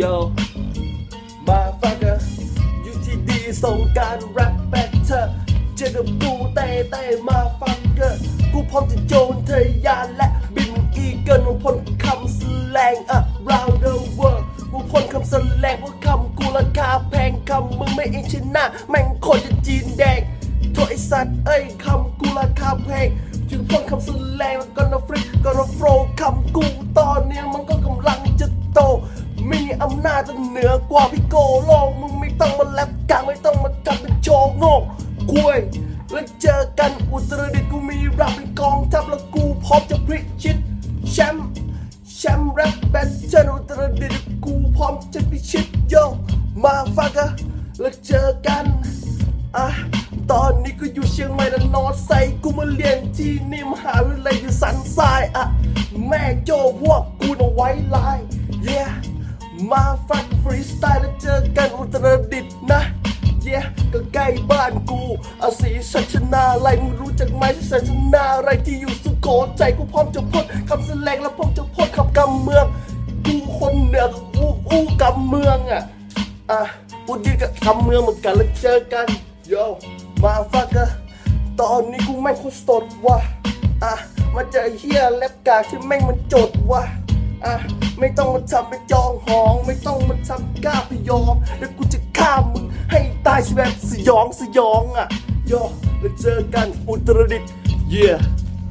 ยมาฟังกันอยู่ที่ดีส่งการแรปแบทเธอเจอกับกูเต้เต้มาฟังกันกูพร้อมจะโจนเธอยานและบินอีเกิลพ่นคำสแสลงอะ round the world กูพ่นคำสแสลงว่าคำกูราคาแพงคำมึงไม่เองชนะแม่งโคตรจะจีนแดงโทษไอสัตว์เอ้ยคำกูราคาแพงจึงพ่นคำแสลงแล้วก็นฟริกก็นโฟร เหนือกว่าพี่โกโลกมึงไม่ต้องมาแลบกลางไม่ต้องมาจับเป็นโชว์โง่คุยแล้วเจอกันอุตรดิตถ์กูมีรับเป็นกองทัพแล้วกูพร้อมจะพลิกชิดแชมป์แชมป์แรปแบทเทิลอุตรดิตถ์กูพร้อมจะพิชิตโยมาฟังกันแล้วเจอกันอะตอนนี้กูอยู่เชียงใหม่แล้วนอนใส่กูมาเรียนที่นี่มหาวิทยาลัยอยู่สันทรายอะแม่โจ้พวกกูน่ะไว้ลาย yeah มาฟัง บ้านกูอาศีชัชนาอะไรมึงรู้จักไหมชัชนาอะไรที่อยู่สุโขใจกูพร้อมจะพ่นคำแสลงแล้วพร้อมจะพ่นคำกำเมืองกูคนเหนือกูอู้กำเมืองอะอะพูดีกับคำเมืองเหมือนกันแล้วเจอกันโยมาฟังกันตอนนี้กูแม่งโคตรสดว่ะอะมาเจอเฮียแลบกากที่แม่งมันจดว่ะอะไม่ต้องมาทำไปจองหอง ไม่ต้องมาทำกล้าพยอมแล้ว ตายแบบสยองสยองอะโยแล้วเจอกันอุตรดิตถ์ yeah